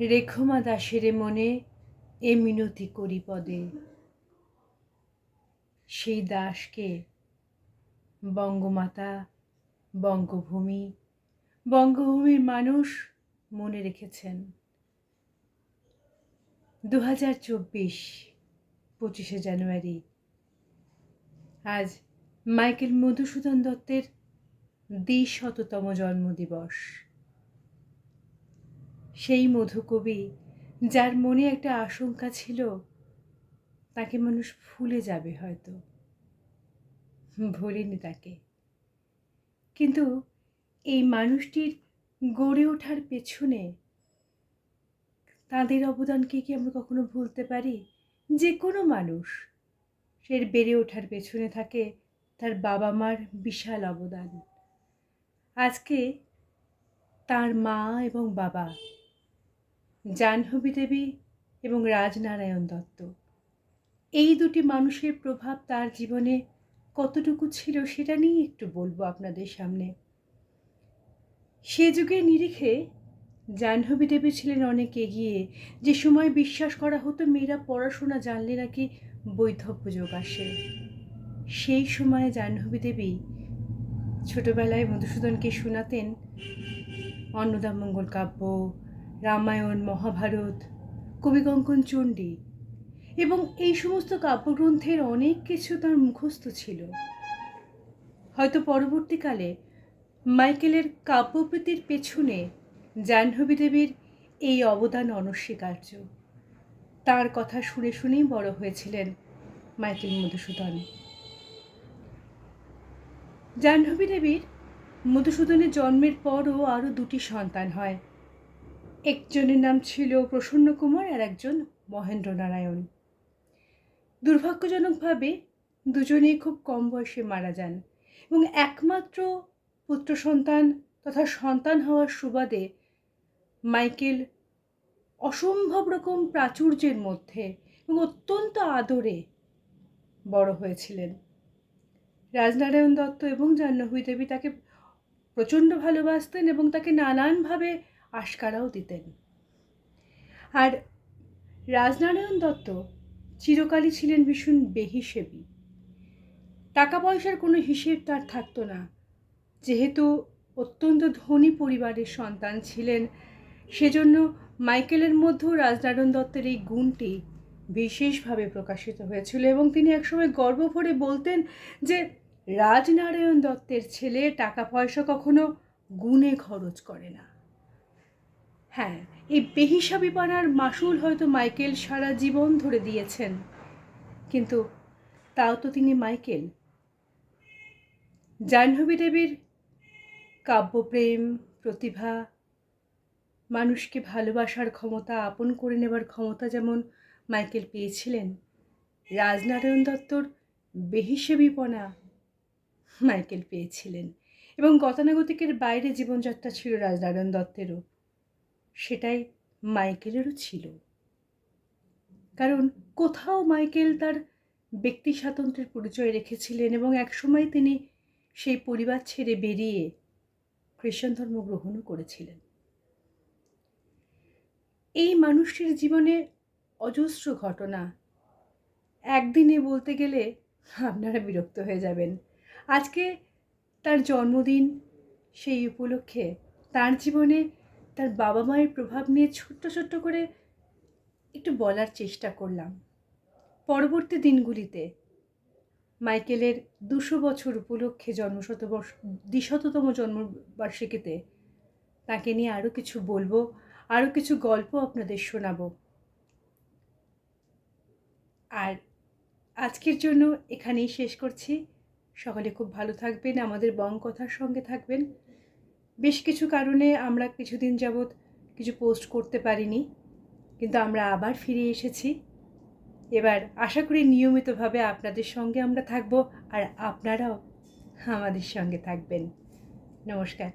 রেখমা দাসেরে মনে এ মিনতি করি পদে। সেই দাসকে বঙ্গমাতা, বঙ্গভূমি, বঙ্গভূমির মানুষ মনে রেখেছেন। দু হাজার চব্বিশ পঁচিশে জানুয়ারি। আজ মাইকেল মধুসূদন দত্তের দ্বিশততম জন্মদিবস। সেই মধুকবি, যার মনে একটা আশঙ্কা ছিল, তাকে মানুষ ভুলে যাবে হয়তো। ভুলিনি তাকে। কিন্তু এই মানুষটির গড়ে ওঠার পেছনে তাদের অবদানকে কি আমরা কখনো ভুলতে পারি? যে কোনো মানুষ সে বেড়ে ওঠার পেছনে থাকে তার বাবা মার বিশাল অবদান। আজকে তার মা এবং বাবা জাহ্নবী দেবী এবং রাজনারায়ণ দত্ত। এই দুটি মানুষের প্রভাব তার জীবনে কতটুকু ছিল সেটা নিয়ে একটু বলব আপনাদের সামনে। সে যুগের নিরিখে জাহ্নবী দেবী ছিলেন অনেক এগিয়ে। যে সময় বিশ্বাস করা হতো, মেয়েরা পড়াশোনা জানলে নাকি বৈধব্য যোগ আসে। সেই সময়ে জাহ্নবী দেবী ছোটবেলায় মধুসূদনকে শোনাতেন, অন্নদামঙ্গল কাব্য রামায়ণ, মহাভারত কবিকঙ্কন চণ্ডী এবং এই সমস্ত কাব্যগ্রন্থের অনেক কিছু তার মুখস্থ ছিল। হয়তো পরবর্তীকালে মাইকেলের কাব্যপ্রীতির পেছনে জাহ্নবী দেবীর এই অবদান অনস্বীকার্য। তার কথা শুনে শুনেই বড় হয়েছিলেন মাইকেল মধুসূদন। জাহ্নবী দেবীর মধুসূদনের জন্মের পরও আরও দুটি সন্তান হয়। একজনের নাম ছিল প্রসন্ন কুমার আর একজন মহেন্দ্র নারায়ণ দুর্ভাগ্যজনকভাবে দুজনেই খুব কম বয়সে মারা যান এবং একমাত্র পুত্র সন্তান তথা সন্তান হওয়ার সুবাদে মাইকেল অসম্ভব রকম প্রাচুর্যের মধ্যে এবং অত্যন্ত আদরে বড় হয়েছিলেন। রাজনারায়ণ দত্ত এবং জাহ্নবী দেবী তাকে প্রচণ্ড ভালোবাসতেন এবং তাকে নানানভাবে আশকারাও দিতেন। আর রাজনারায়ণ দত্ত চিরকালই ছিলেন ভীষণ বেহিসেবী। টাকা পয়সার কোনো হিসেব তার থাকতো না। যেহেতু অত্যন্ত ধনী পরিবারের সন্তান ছিলেন, সেজন্য মাইকেলের মধ্যেও রাজনারায়ণ দত্তের এই গুণটি বিশেষভাবে প্রকাশিত হয়েছিল এবং তিনি একসময় গর্ব ভরে বলতেন যে রাজনারায়ণ দত্তের ছেলে টাকা পয়সা কখনো গুণে খরচ করে না। হ্যাঁ এই বেহিসাবিপানার মাসুল হয়তো মাইকেল সারা জীবন ধরে দিয়েছেন। কিন্তু তাও তো তিনি মাইকেল। জাহ্নবী দেবীর কাব্যপ্রেম, প্রতিভা, মানুষকে ভালোবাসার ক্ষমতা, আপন করে নেবার ক্ষমতা যেমন মাইকেল পেয়েছিলেন, রাজনারায়ণ দত্তর বেহিসেবিপনা মাইকেল পেয়েছিলেন। এবং গতানুগতিকের বাইরে জীবনযাত্রা ছিল রাজনারায়ণ দত্তেরও। সেটাই মাইকেলেরও ছিল। কারণ কোথাও মাইকেল তার ব্যক্তি স্বাতন্ত্র্যের পরিচয় রেখেছিলেন এবং একসময় তিনি সেই পরিবার ছেড়ে বেরিয়ে খ্রিস্টান ধর্ম গ্রহণও করেছিলেন। এই মানুষটির জীবনে অজস্র ঘটনা। একদিনে বলতে গেলে আপনারা বিরক্ত হয়ে যাবেন। আজকে তার জন্মদিন সেই উপলক্ষে তার জীবনে তার বাবা মায়ের প্রভাব নিয়ে ছোট্ট ছোট্ট করে একটু বলার চেষ্টা করলাম। পরবর্তী দিনগুলিতে মাইকেলের দুশো বছর উপলক্ষে জন্মশতবর্ষ, দ্বিশততম জন্মবার্ষিকীতে তাকে নিয়ে আরও কিছু বলব আরও কিছু গল্প আপনাদের শোনাবো। আর আজকের জন্য এখানেই শেষ করছি। সকলে খুব ভালো থাকবেন, আমাদের বং কথার সঙ্গে থাকবেন। বেশ কিছু কারণে আমরা কিছুদিন যাবৎ কিছু পোস্ট করতে পারিনি, কিন্তু আমরা আবার ফিরে এসেছি। এবার আশা করি নিয়মিতভাবে আপনাদের সঙ্গে আমরা থাকব আর আপনারাও আমাদের সঙ্গে থাকবেন। নমস্কার।